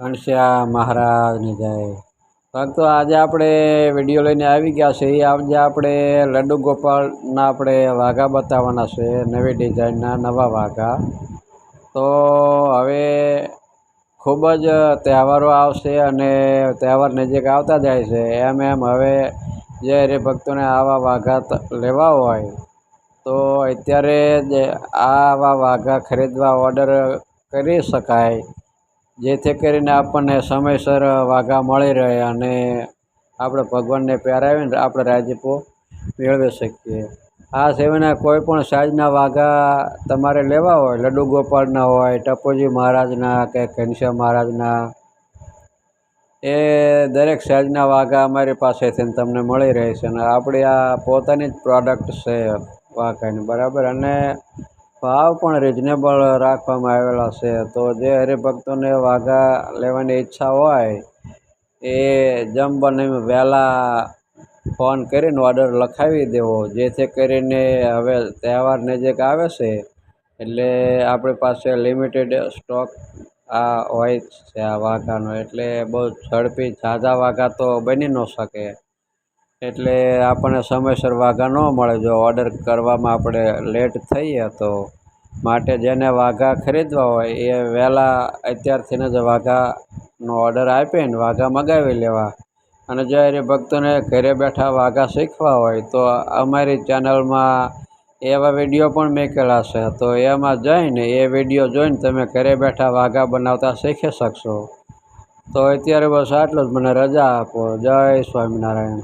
ઘનશ્યામ મહારાજની જય. ભક્તો આજે આપણે વીડિયો લઈને આવી ગયા છે. એ આજે આપણે લડ્ડુ ગોપાલના આપણે વાઘા બતાવવાના છે, નવી ડિઝાઇનના નવા વાઘા. તો હવે ખૂબ જ તહેવારો આવશે અને તહેવાર નજીક આવતા જાય છે. એમ એમ હવે જે હરિભક્તોને આવા વાઘા લેવા હોય, તો અત્યારે જ આવા વાઘા ખરીદવા ઓર્ડર કરી શકાય. જેથી કરીને આપણને સમયસર વાઘા મળી રહે અને આપણે ભગવાનને પહેરાવીને આપણે રાજીપો મેળવી શકીએ. આ સિવાયના કોઈ પણ સાઈઝના વાઘા તમારે લેવા હોય લડ્ડુ ગોપાળના હોય, ટપોજી મહારાજના કે ઘનશ્યામ મહારાજના, એ દરેક સાઈઝના વાઘા અમારી પાસેથી તમને મળી રહે છે અને આપણી આ પોતાની જ પ્રોડક્ટ છે વાઘાની, બરાબર? અને ભાવ પણ રિઝનેબલ રાખવામાં આવેલા છે. તો જે હરિભક્તોને વાઘા લેવાની ઈચ્છા હોય, એ જેમ બને વહેલા ફોન કરીને ઓર્ડર લખાવી દેવો. જેથી કરીને હવે તહેવાર નજીક આવે છે, એટલે આપણી પાસે લિમિટેડ સ્ટોક આ હોય છે આ વાઘાનો. એટલે બહુ ઝડપી ઝાઝા વાઘા તો બની ન શકે. એટલે આપણને સમયસર વાઘા ન મળે. જો ઓર્ડર કરવામાં આપણે લેટ થઈએ તો માટે જેને વાઘા ખરીદવા હોય એ વહેલા અત્યારથીને જ વાઘાનો ઓર્ડર આપીને વાઘા મગાવી લેવા. અને જે ભક્તોને ઘરે બેઠા વાઘા શીખવા હોય તો અમારી ચેનલમાં એવા વીડિયો પણ મેકેલા છે. તો એમાં જઈને એ વીડિયો જોઈને તમે ઘરે બેઠા વાઘા બનાવતા શીખી શકશો. તો અત્યારે બસ આટલું જ. મને રજા આપો. જય સ્વામિનારાયણ.